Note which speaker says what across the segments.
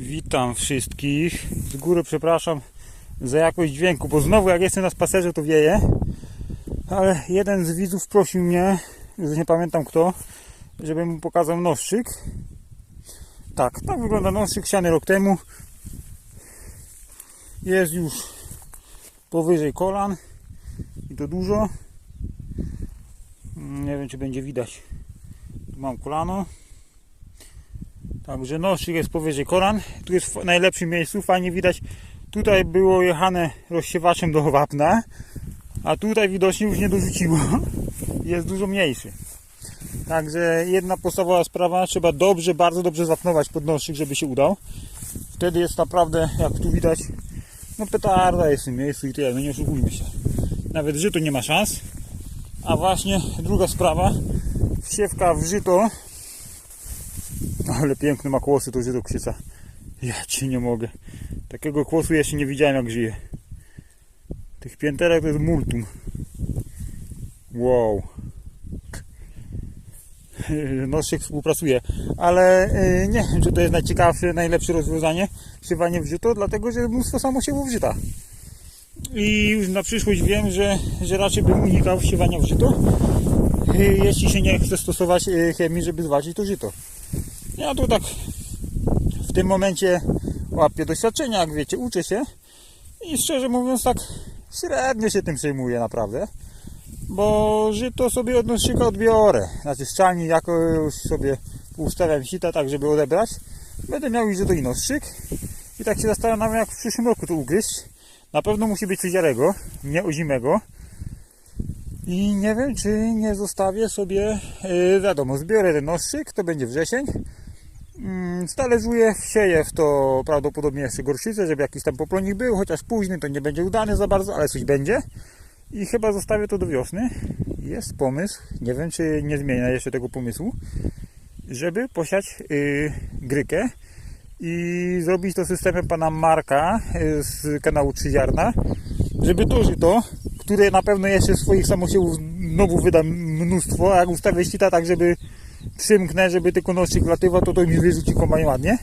Speaker 1: Witam wszystkich. Z góry przepraszam za jakość dźwięku, bo znowu jak jestem na spacerze to wieje. Ale jeden z widzów prosił mnie, już nie pamiętam kto, żebym mu pokazał noszczyk. Tak, tak wygląda noszczyk siany rok temu. Jest już powyżej kolan i to dużo. Nie wiem czy będzie widać. Tu mam kolano. Także noszczyk jest powyżej kolan. Tu jest w najlepszym miejscu, fajnie widać. Tutaj było jechane rozsiewaczem do wapna, a tutaj widocznie już nie dorzuciło. Jest dużo mniejszy. Także jedna podstawowa sprawa, trzeba dobrze, bardzo dobrze zapnować podnośnik, żeby się udał. Wtedy jest naprawdę, jak tu widać, no petarda jest w tym miejscu i tyle, no nie oszukujmy się. Nawet żyto nie ma szans. A właśnie druga sprawa, wsiewka w żyto ale piękne ma kłosy to żyto krzyca. Ja ci nie mogę. Takiego kłosu jeszcze nie widziałem jak żyje. Tych pięterek to jest multum. Wow. Noszczyk współpracuje, ale y, nie wiem, czy to jest najciekawsze, najlepsze rozwiązanie siewanie w żyto, dlatego że mnóstwo samosiewów żyta. I już na przyszłość wiem, że, że raczej bym unikał siewania w żyto, y, jeśli się nie chce stosować y, chemii, żeby zwalczyć to żyto. Ja tu tak w tym momencie łapię doświadczenia, jak wiecie, uczę się i szczerze mówiąc tak średnio się tym przejmuję naprawdę, bo żyto sobie od nośnika odbiorę, znaczy szczalni jakoś sobie ustawiam sita tak, żeby odebrać, będę miał już żyto i nostrzyk i tak się zastanawiam, jak w przyszłym roku to ugryźć. Na pewno musi być coś jarego, nie ozimego. I nie wiem, czy nie zostawię sobie, yy, wiadomo, zbiorę ten nostrzyk, to będzie wrzesień. Mm, Stalerzuję, sieję w to prawdopodobnie jeszcze gorszycę, żeby jakiś tam poplonik był, chociaż późny to nie będzie udany za bardzo, ale coś będzie. I chyba zostawię to do wiosny. Jest pomysł, nie wiem czy nie zmienię jeszcze tego pomysłu, żeby posiać yy, grykę i zrobić to systemem pana Marka yy, z kanału Trzyziarna, żeby to żyto, które na pewno jeszcze swoich samosiewów znowu wyda mnóstwo, a jak ustawię ścita tak, żeby przymknę, żeby tylko noszczyk latywał, to to mi wyrzuci kombajn ładnie.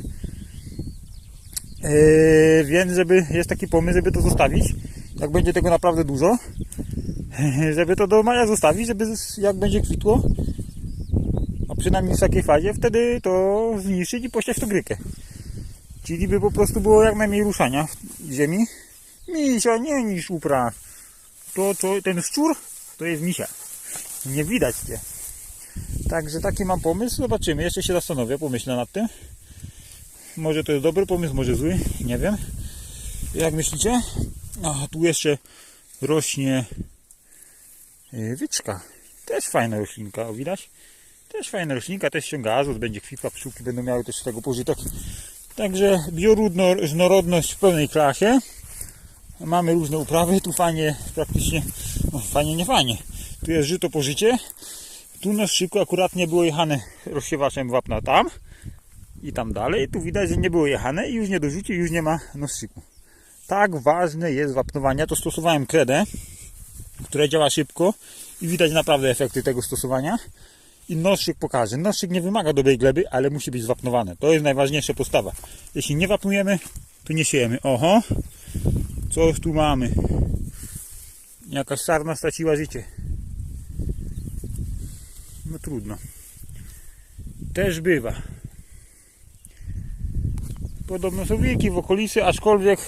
Speaker 1: Yy, więc żeby, jest taki pomysł, żeby to zostawić, jak będzie tego naprawdę dużo, żeby to do maja zostawić, żeby jak będzie kwitło, a przynajmniej w takiej fazie, wtedy to zniszczyć i posiać to grykę. Czyli by po prostu było jak najmniej ruszania w ziemi. Misia, nie niż upraw. To, to ten szczur, to jest misia. Nie widać cię. Także taki mam pomysł. Zobaczymy. Jeszcze się zastanowię, pomyślę nad tym. Może to jest dobry pomysł, może zły. Nie wiem. Jak myślicie? A tu jeszcze rośnie yy, wyczka. Też fajna roślinka, o widać? Też fajna roślinka, też ściąga azot, będzie kwitła, pszczółki będą miały też z tego pożytek. Także bioróżnorodność w pełnej klasie. Mamy różne uprawy, tu fajnie praktycznie, no fajnie nie fajnie. Tu jest żyto po życie. Tu na szyku akurat nie było jechane rozsiewaczem wapna tam i tam dalej. Tu widać, że nie było jechane i już nie dorzuci, już nie ma noszczyku. Tak ważne jest wapnowanie. Ja to stosowałem kredę, które działa szybko i widać naprawdę efekty tego stosowania. I noszczyk pokaże. Noszczyk nie wymaga dobrej gleby, ale musi być zwapnowane. To jest najważniejsza postawa. Jeśli nie wapnujemy, to nie siejemy. Oho, coś tu mamy. Jakaś sarna straciła życie. No trudno. Też bywa. Podobno są wilki w okolicy, aczkolwiek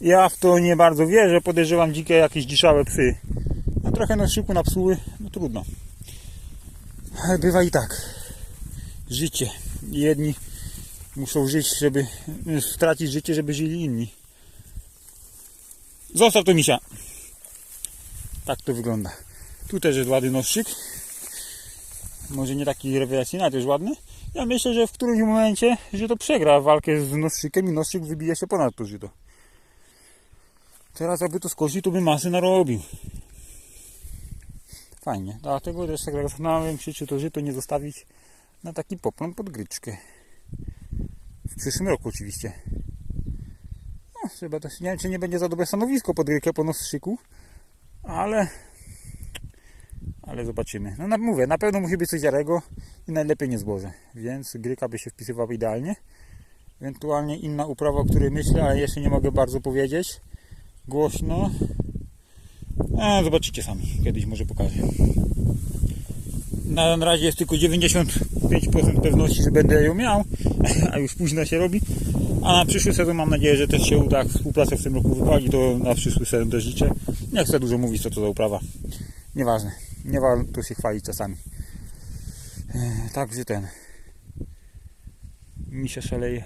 Speaker 1: ja w to nie bardzo wierzę. Podejrzewam dzikie jakieś dziszałe psy. No trochę noszczyku napsuły, no trudno. Ale bywa i tak. Życie. Jedni muszą żyć, żeby stracić życie, żeby żyli inni. Zostaw to misia. Tak to wygląda. Tu też jest ładny noszczyk. Może nie taki rewelacyjny, ale też ładny. Ja myślę, że w którymś momencie, że to przegra walkę z noszczykiem i noszczyk wybije się ponad to żyto. Teraz jakby to skosił, to by masy narobił. Fajnie. Dlatego też tak zastanawiam się, czy to żyto nie zostawić na taki poplon pod gryczkę. W przyszłym roku oczywiście. No, trzeba też, nie wiem, czy nie będzie za dobre stanowisko pod grykę po nostrzyku, ale ale zobaczymy. No na, mówię, na pewno musi być coś jarego i najlepiej nie zboże, więc gryka by się wpisywała idealnie. Ewentualnie inna uprawa, o której myślę, ale jeszcze nie mogę bardzo powiedzieć. Głośno. A, zobaczycie sami. Kiedyś może pokażę. Na razie jest tylko 95% pewności, że będę ją miał, a już późno się robi. A na przyszły sezon mam nadzieję, że też się uda współpraca w tym roku wypali, to na przyszły sezon też życzę. Nie chcę dużo mówić, co to za uprawa. Nieważne. Nie warto się chwalić czasami. E, Także ten. Mi się szaleje.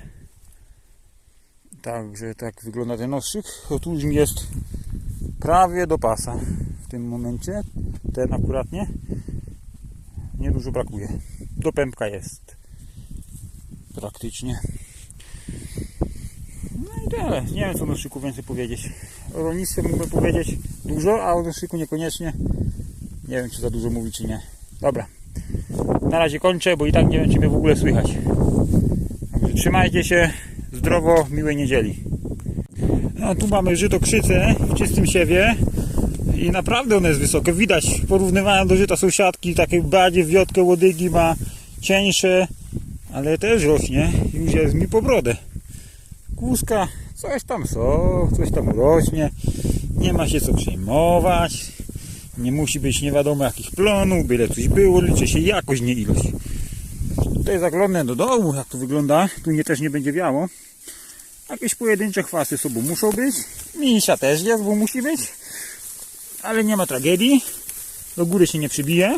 Speaker 1: Także tak wygląda ten ostrzyk. Otóż jest prawie do pasa w tym momencie. Ten akuratnie. Niedużo brakuje. Do pępka jest. Praktycznie. No i tyle. Nie wiem co o noszyku więcej powiedzieć. O rolnictwie mógłbym powiedzieć dużo, a o noszyku niekoniecznie. Nie wiem czy za dużo mówi czy nie. Dobra. Na razie kończę, bo i tak nie wiem czy mnie w ogóle słychać. Także trzymajcie się. Zdrowo, miłej niedzieli. No tu mamy żyto krzyce w czystym siewie i naprawdę one jest wysokie. Widać, porównywałem do żyta sąsiadki, takie bardziej wiotkę łodygi ma cieńsze, ale też rośnie. Już jest mi po brodę. Kłuska, coś tam są, coś tam rośnie. Nie ma się co przejmować. Nie musi być nie wiadomo jakich plonów, byle coś było, liczy się jakość, nie ilość. Tutaj zaglądnę do domu, jak to wygląda. Tu nie też nie będzie wiało. Jakieś pojedyncze chwasty sobą muszą być. Misia też jest, bo musi być. Ale nie ma tragedii. Do góry się nie przybije.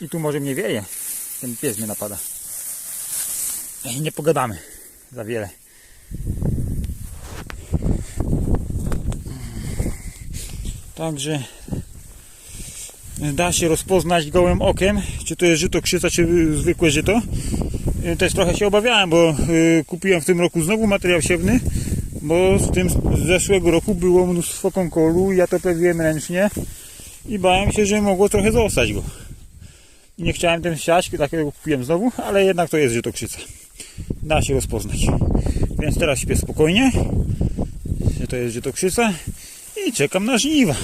Speaker 1: I tu może mnie wieje. Ten pies mnie napada. Nie pogadamy za wiele. Także da się rozpoznać gołym okiem, czy to jest żyto krzyca, czy zwykłe żyto. Y, Też trochę się obawiałem, bo y, kupiłem w tym roku znowu materiał siewny, bo z tym z zeszłego roku było mnóstwo konkolu, ja to pewiłem ręcznie i bałem się, że mogło trochę zostać go. I nie chciałem tym siać, takiego kupiłem znowu, ale jednak to jest żyto krzyca. Da się rozpoznać. Więc teraz śpię spokojnie, że to jest żyto krzyca czekam na żniwa.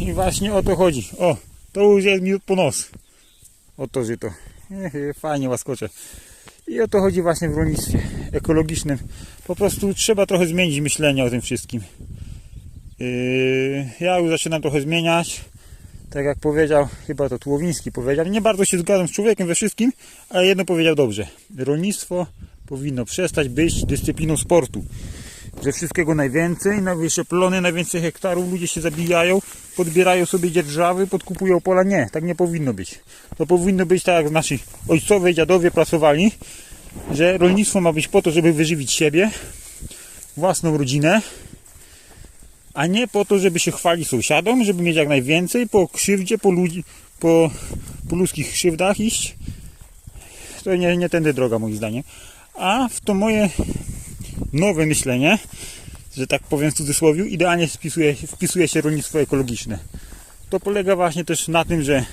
Speaker 1: I właśnie o to chodzi. O, to już jest mi po nos. O to żyto. Ehe, Fajnie łaskocze. I o to chodzi właśnie w rolnictwie ekologicznym. Po prostu trzeba trochę zmienić myślenie o tym wszystkim. Yy, ja już zaczynam trochę zmieniać. Tak jak powiedział, chyba to Tłowiński powiedział. Nie bardzo się zgadzam z człowiekiem we wszystkim, ale jedno powiedział dobrze. Rolnictwo powinno przestać być dyscypliną sportu. Że wszystkiego najwięcej, najwyższe plony, najwięcej hektarów, ludzie się zabijają, podbierają sobie dzierżawy, podkupują pola. Nie, tak nie powinno być. To powinno być tak jak nasi ojcowie, dziadowie pracowali, że rolnictwo ma być po to, żeby wyżywić siebie, własną rodzinę, a nie po to, żeby się chwalić sąsiadom, żeby mieć jak najwięcej, po krzywdzie, po ludzi, po, po ludzkich krzywdach iść. To nie, nie tędy droga moim zdaniem. A w to moje nowe myślenie, że tak powiem w cudzysłowie, idealnie wpisuje, wpisuje się rolnictwo ekologiczne. To polega właśnie też na tym, że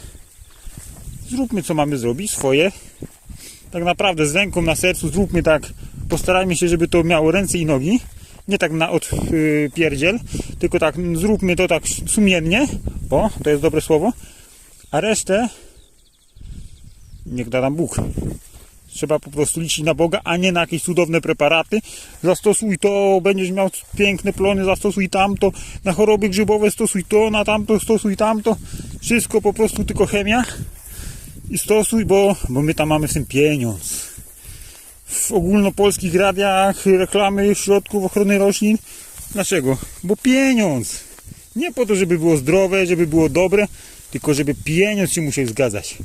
Speaker 1: zróbmy co mamy zrobić, swoje. Tak naprawdę z ręką na sercu zróbmy tak, postarajmy się, żeby to miało ręce i nogi. Nie tak na odpierdziel, tylko tak zróbmy to tak sumiennie. O, to jest dobre słowo. A resztę niech da nam Bóg. Trzeba po prostu liczyć na Boga, a nie na jakieś cudowne preparaty. Zastosuj to, będziesz miał piękne plony, zastosuj tamto. Na choroby grzybowe stosuj to, na tamto stosuj tamto. Wszystko po prostu tylko chemia. I stosuj, bo, bo my tam mamy w tym pieniądz. W ogólnopolskich radiach reklamy środków ochrony roślin. Dlaczego? Bo pieniądz. Nie po to, żeby było zdrowe, żeby było dobre, tylko żeby pieniądz się musiał zgadzać.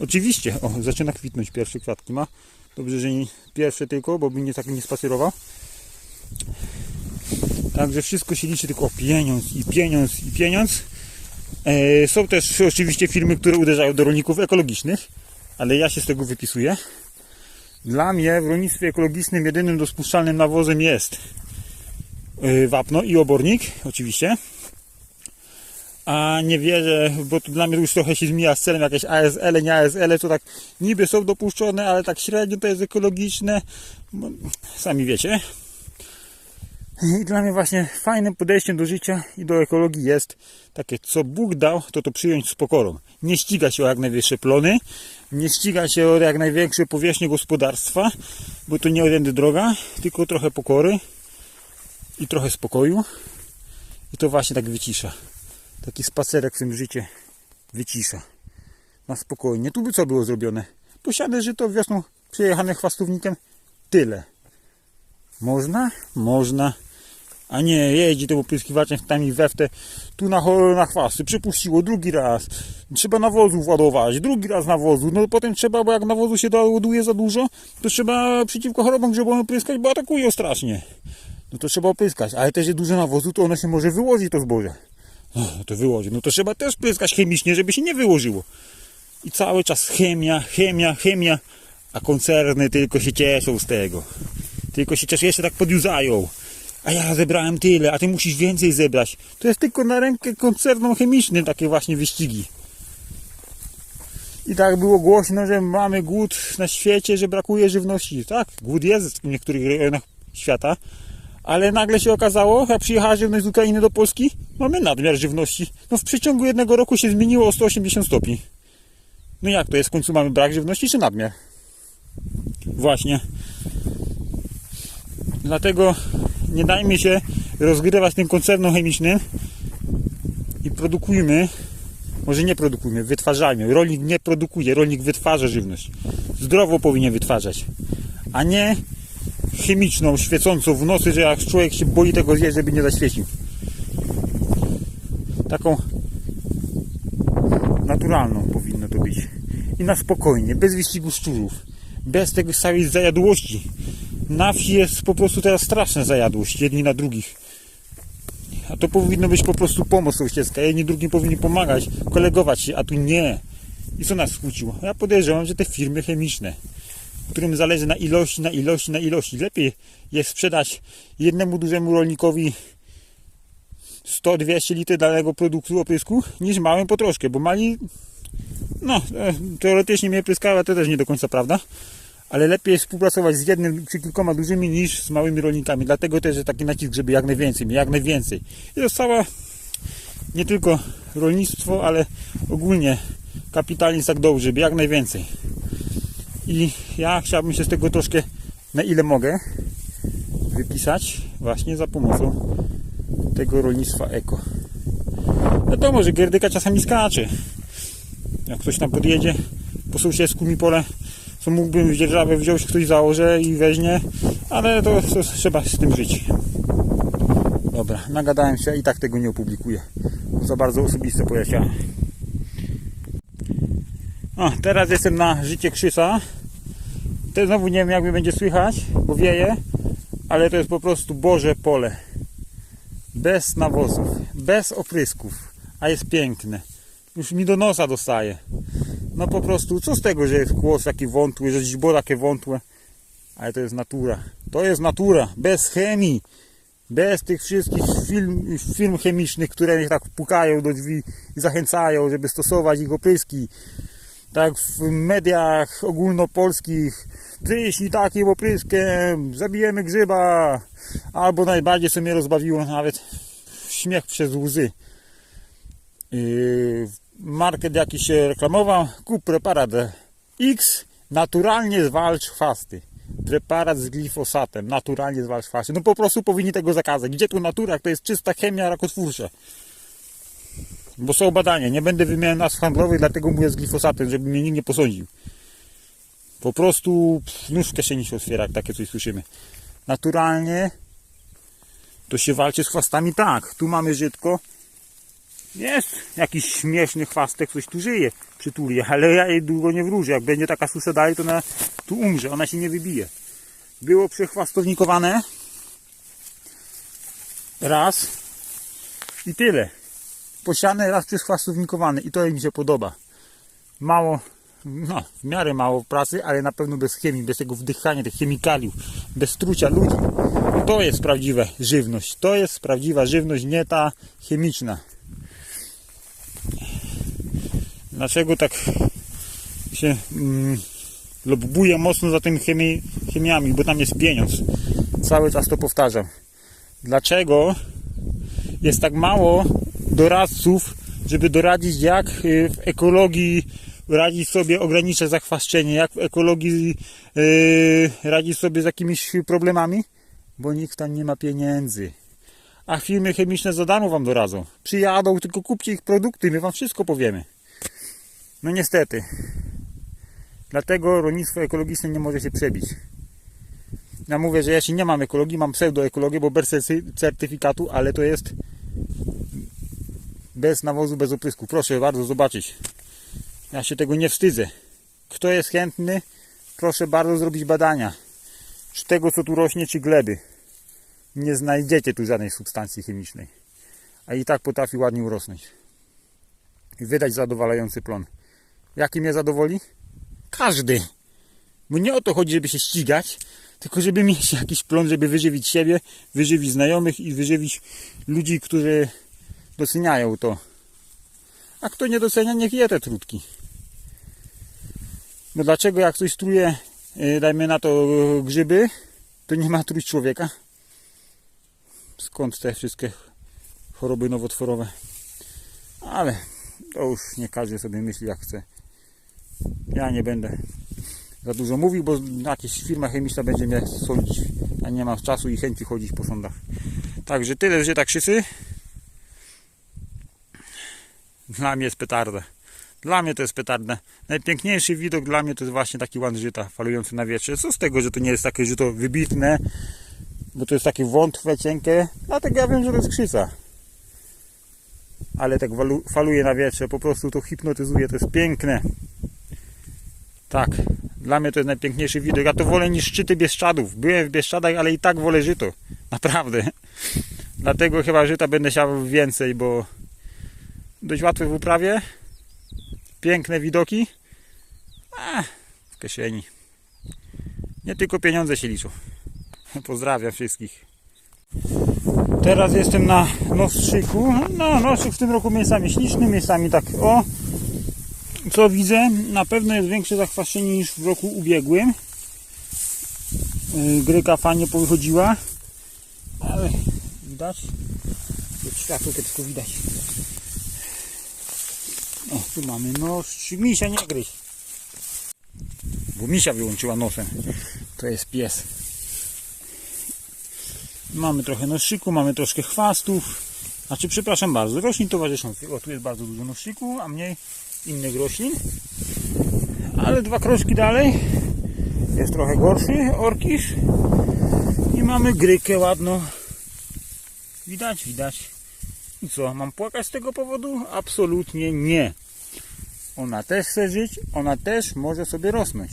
Speaker 1: Oczywiście, o, zaczyna kwitnąć pierwsze kwiatki ma. Dobrze, że nie pierwsze tylko, bo bym nie tak nie spacerował. Także wszystko się liczy tylko o pieniądz i pieniądz i pieniądz. E, są też oczywiście firmy, które uderzają do rolników ekologicznych, ale ja się z tego wypisuję. Dla mnie w rolnictwie ekologicznym jedynym dospuszczalnym nawozem jest e, wapno i obornik, oczywiście. A nie wierzę, bo to dla mnie już trochę się zmienia z celem jakieś ASL, nie ASL, to tak niby są dopuszczone, ale tak średnio to jest ekologiczne. Bo, sami wiecie. I dla mnie właśnie fajnym podejściem do życia i do ekologii jest takie, co Bóg dał, to to przyjąć z pokorą. Nie ściga się o jak najwyższe plony, nie ściga się o jak największe powierzchnie gospodarstwa, bo to nie odędy droga, tylko trochę pokory i trochę spokoju. I to właśnie tak wycisza. Taki spacerek w tym życie wycisza. Na spokojnie. Tu by co było zrobione? Posiadę żyto wiosną przejechane chwastownikiem. Tyle. Można? Można. A nie, jeździ tym opryskiwaczem tam i weftę, tu na, na chwasty, przypuściło, drugi raz. Trzeba nawozu ładować, drugi raz nawozu. No potem trzeba, bo jak nawozu się ładuje za dużo, to trzeba przeciwko chorobom grzybowym opryskać, bo atakują strasznie. No to trzeba opryskać, ale też jest dużo nawozu, to ono się może wyłożyć to zboże. To wyłoży, no to trzeba też pryskać chemicznie, żeby się nie wyłożyło. I cały czas chemia, chemia, chemia, a koncerny tylko się cieszą z tego. Tylko się też jeszcze tak podjuzają. A ja zebrałem tyle, a ty musisz więcej zebrać. To jest tylko na rękę koncernom chemicznym takie właśnie wyścigi. I tak było głośno, że mamy głód na świecie, że brakuje żywności. Tak, głód jest w niektórych rejonach świata, ale nagle się okazało, jak przyjechała żywność z Ukrainy do Polski, mamy nadmiar żywności. No w przeciągu jednego roku się zmieniło o 180 stopni. No jak to jest? W końcu mamy brak żywności czy nadmiar? Właśnie. Dlatego nie dajmy się rozgrywać tym koncernom chemicznym i produkujmy, może nie produkujmy, wytwarzajmy. Rolnik nie produkuje, rolnik wytwarza żywność. Zdrowo powinien wytwarzać, a nie chemiczną, świecącą w nocy, że jak człowiek się boi tego zjeść, żeby nie zaświecił. Taką naturalną powinno to być. I na spokojnie, bez wyścigu szczurów, bez tego całej zajadłości. Na wsi jest po prostu teraz straszna zajadłość, jedni na drugich. A to powinno być po prostu pomoc sąsiedzka. Jedni drugim powinni pomagać, kolegować się, a tu nie. I co nas skłóciło? Ja podejrzewam, że te firmy chemiczne, którym zależy na ilości, na ilości, na ilości. Lepiej jest sprzedać jednemu dużemu rolnikowi 100-200 litrów danego produktu oprysku, niż małym po troszkę, bo mali, no, e, teoretycznie mnie pryskała, to też nie do końca prawda, ale lepiej jest współpracować z jednym czy kilkoma dużymi niż z małymi rolnikami. Dlatego też jest taki nacisk, żeby jak najwięcej, jak najwięcej. I cała, nie tylko rolnictwo, ale ogólnie kapitalizm tak dobrze, żeby jak najwięcej. I ja chciałbym się z tego troszkę, na ile mogę, wypisać właśnie za pomocą tego rolnictwa eko. Wiadomo, że gerdyka czasami skacze. Jak ktoś tam podjedzie po sąsiedzku mi pole, co mógłbym dzierżawę wziąć, ktoś założę i weźmie, ale to, to trzeba z tym żyć. Dobra, nagadałem się i tak tego nie opublikuję. Za bardzo osobiste pojaśnienia. O, teraz jestem na życie krzysa. To znowu nie wiem jak mnie będzie słychać, bo wieje, ale to jest po prostu Boże pole. Bez nawozów, bez oprysków, a jest piękne. Już mi do nosa dostaje. No po prostu, co z tego, że jest głos taki wątły, że źdźbo takie wątłe, ale to jest natura. To jest natura, bez chemii, bez tych wszystkich firm, firm chemicznych, które tak pukają do drzwi i zachęcają, żeby stosować ich opryski. Tak w mediach ogólnopolskich pryśnij takim opryskiem, zabijemy grzyba. Albo najbardziej co mnie rozbawiło nawet śmiech przez łzy. Yy, market jakiś się reklamował, kup preparat X, naturalnie zwalcz chwasty. Preparat z glifosatem, naturalnie zwalcz chwasty. No po prostu powinni tego zakazać. Gdzie tu natura, to jest czysta chemia rakotwórcza. Bo są badania, nie będę wymieniał nazw handlowych, dlatego mówię z glifosatem, żeby mnie nikt nie posądził. Po prostu pff, nóż w kieszeni się otwiera, jak takie coś słyszymy. Naturalnie to się walczy z chwastami tak. Tu mamy żytko. Jest jakiś śmieszny chwastek, coś tu żyje, przytuli, ale ja jej długo nie wróżę. Jak będzie taka susza dalej, to ona tu umrze, ona się nie wybije. Było przechwastownikowane. Raz. I tyle. Posiane raz przechwastownikowane i to mi się podoba. Mało, no, w miarę mało pracy, ale na pewno bez chemii, bez tego wdychania tych chemikaliów, bez trucia ludzi. To jest prawdziwa żywność. To jest prawdziwa żywność, nie ta chemiczna. Dlaczego tak się mm, lobbuję mocno za tymi chemi, chemiami? Bo tam jest pieniądz. Cały czas to powtarzam. dlaczego jest tak mało doradców, żeby doradzić jak y, w ekologii radzić sobie, ograniczać zachwaszczenie, jak w ekologii y, radzić sobie z jakimiś problemami, bo nikt tam nie ma pieniędzy. A firmy chemiczne za wam doradzą. Przyjadą, tylko kupcie ich produkty, my wam wszystko powiemy. No niestety. Dlatego rolnictwo ekologiczne nie może się przebić. Ja mówię, że ja się nie mam ekologii, mam pseudoekologię, bo bez certy- certyfikatu, ale to jest bez nawozu, bez oprysku. Proszę bardzo zobaczyć. Ja się tego nie wstydzę. Kto jest chętny, proszę bardzo zrobić badania. Czy tego, co tu rośnie, czy gleby. Nie znajdziecie tu żadnej substancji chemicznej. A i tak potrafi ładnie urosnąć. I wydać zadowalający plon. Jaki mnie zadowoli? Każdy. Bo nie o to chodzi, żeby się ścigać, tylko żeby mieć jakiś plon, żeby wyżywić siebie, wyżywić znajomych i wyżywić ludzi, którzy doceniają to. A kto nie docenia, niech je te trutki. No dlaczego jak ktoś truje, yy, dajmy na to yy, grzyby, to nie ma truć człowieka? Skąd te wszystkie choroby nowotworowe? Ale to już nie każdy sobie myśli jak chce. Ja nie będę za dużo mówił, bo jakaś firma chemiczna będzie mnie sądzić, a nie mam czasu i chęci chodzić po sądach. Także tyle, że tak krzysy. Dla mnie jest petarda. Dla mnie to jest petarda. Najpiękniejszy widok dla mnie to jest właśnie taki łan żyta falujący na wietrze. Co z tego, że to nie jest takie żyto wybitne, bo to jest takie wątłe, cienkie. Dlatego ja wiem, że to jest krzyca. Ale tak faluje na wietrze, po prostu to hipnotyzuje, to jest piękne. Tak, dla mnie to jest najpiękniejszy widok. Ja to wolę niż szczyty Bieszczadów. Byłem w Bieszczadach, ale i tak wolę żyto. Naprawdę. Dlatego chyba żyta będę siał więcej, bo dość łatwe w uprawie. Piękne widoki. A, w kieszeni. Nie tylko pieniądze się liczą. Pozdrawiam wszystkich. Teraz jestem na nostrzyku. No, nostrzyk w tym roku miejscami śliczny, miejscami tak o. Co widzę, na pewno jest większe zachwaszczenie niż w roku ubiegłym. Yy, Gryka fajnie powychodziła, ale widać, jak światło kiepsko widać. O, tu mamy nostrzyk. Misia nie gryź. Bo misia wyłączyła nosem. To jest pies. Mamy trochę nostrzyku, mamy troszkę chwastów. Znaczy, przepraszam bardzo, roślin towarzyszących. O, tu jest bardzo dużo nostrzyku, a mniej innych roślin. Ale dwa kroczki dalej jest trochę gorszy orkisz. I mamy grykę ładną. Widać, widać. I co, mam płakać z tego powodu? Absolutnie nie. Ona też chce żyć, ona też może sobie rosnąć.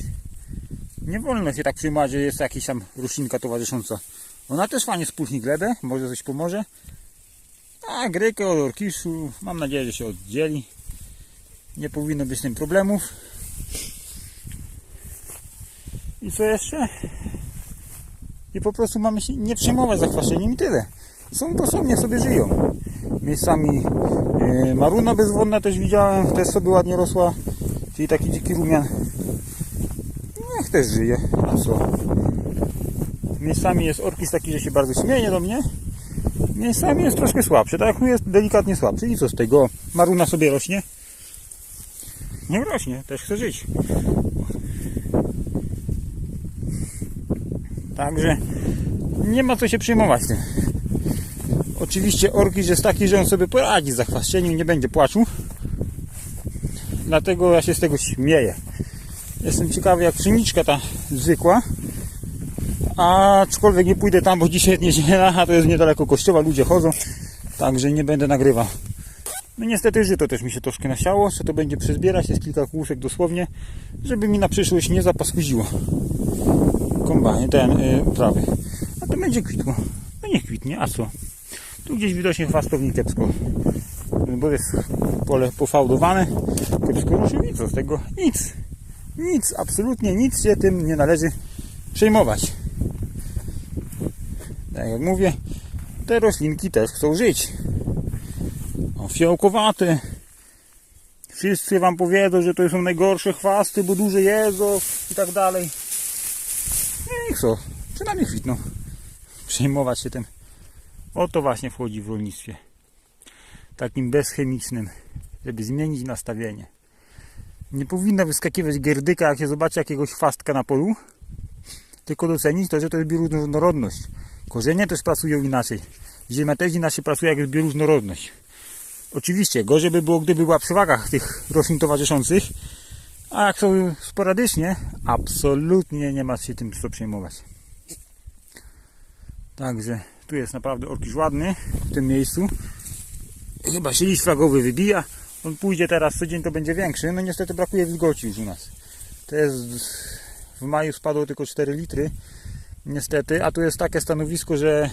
Speaker 1: Nie wolno się tak przyjmować, że jest jakaś tam roślinka towarzysząca. Ona też fajnie spóźni glebę, może coś pomoże. A grykę od orkiszu, mam nadzieję, że się oddzieli. Nie powinno być z tym problemów. I co jeszcze? I po prostu mamy się nie przejmować zachwaszczeniem i tyle. Są niech sobie żyją. Miejscami e, maruna bezwodna też widziałem, też sobie ładnie rosła. Czyli taki dziki rumian. Niech też żyje. A co? Miejscami jest orkis taki, że się bardzo śmieje do mnie. Miejscami jest troszkę słabszy, tak jak jest delikatnie słabszy. I co z tego? Maruna sobie rośnie. Nie rośnie, też chce żyć. Także nie ma co się przejmować tym. Oczywiście orkisz jest taki, że on sobie poradzi z zachwaszczeniem, nie będzie płaczu. Dlatego ja się z tego śmieję. Jestem ciekawy jak pszeniczka ta zwykła. Aczkolwiek nie pójdę tam, bo dzisiaj jest niedziela, a to jest niedaleko kościoła, ludzie chodzą. Także nie będę nagrywał. No niestety żyto też mi się troszkę nasiało, że to będzie przezbierać, jest kilka kółsek dosłownie, żeby mi na przyszłość nie zapaskudziło kombanie, ten y, uprawy. A to będzie kwitło. No niech kwitnie, a co? Tu gdzieś widocznie chwastownik kiepsko, bo jest pole pofałdowane, kiepsko ruszył i co z tego? Nic. Nic, absolutnie nic się tym nie należy przejmować. Tak jak mówię, te roślinki też chcą żyć. O, fiołkowate. Wszyscy wam powiedzą, że to są najgorsze chwasty, bo duże jedzą i tak dalej. Nie, niech co, przynajmniej kwitną. Przejmować się tym. O to właśnie wchodzi w rolnictwie. Takim bezchemicznym, żeby zmienić nastawienie. Nie powinna wyskakiwać gerdyka, jak się zobaczy jakiegoś chwastka na polu, tylko docenić to, że to jest bioróżnorodność. Korzenie też pracują inaczej. Ziemia też inaczej pracuje, jak jest bioróżnorodność. Oczywiście, gorzej by było, gdyby była przewaga tych roślin towarzyszących, a jak są sporadycznie, absolutnie nie ma się tym co przejmować. Także tu jest naprawdę orkisz ładny w tym miejscu. Chyba się liść flagowy wybija. On pójdzie teraz, co dzień to będzie większy. No niestety brakuje wilgoci już u nas. To jest w maju spadło tylko 4 litry. Niestety, a tu jest takie stanowisko, że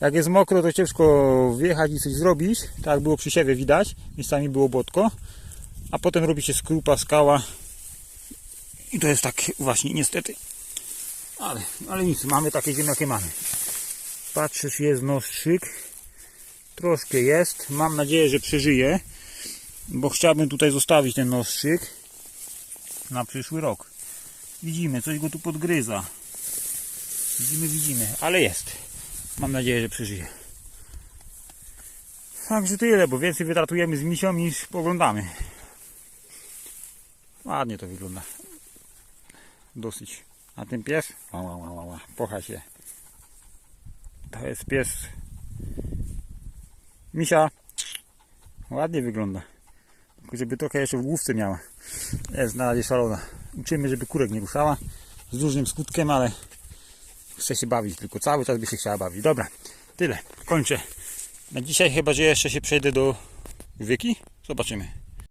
Speaker 1: jak jest mokro, to ciężko wjechać i coś zrobić. Tak było przy siewie widać. Miejscami było błotko. A potem robi się skrupa, skała. I to jest tak właśnie, niestety. Ale, ale nic, mamy takie ziemie, jakie mamy. Patrzę, czy jest nostrzyk. Troszkę jest. Mam nadzieję, że przeżyje. Bo chciałbym tutaj zostawić ten nostrzyk na przyszły rok. Widzimy, coś go tu podgryza. Widzimy, widzimy, ale jest. Mam nadzieję, że przeżyje. Także tyle, bo więcej wytratujemy z misią niż poglądamy. Ładnie to wygląda. Dosyć. A ten pies? Pocha się. To jest pies. Misia. Ładnie wygląda. Tylko żeby trochę jeszcze w główce miała. Jest na razie szalona. Uczymy, żeby kurek nie ruszała. Z różnym skutkiem, ale chce się bawić tylko. Cały czas by się chciała bawić. Dobra, tyle. Kończę. Na dzisiaj chyba, że jeszcze się przejdę do wieki. Zobaczymy.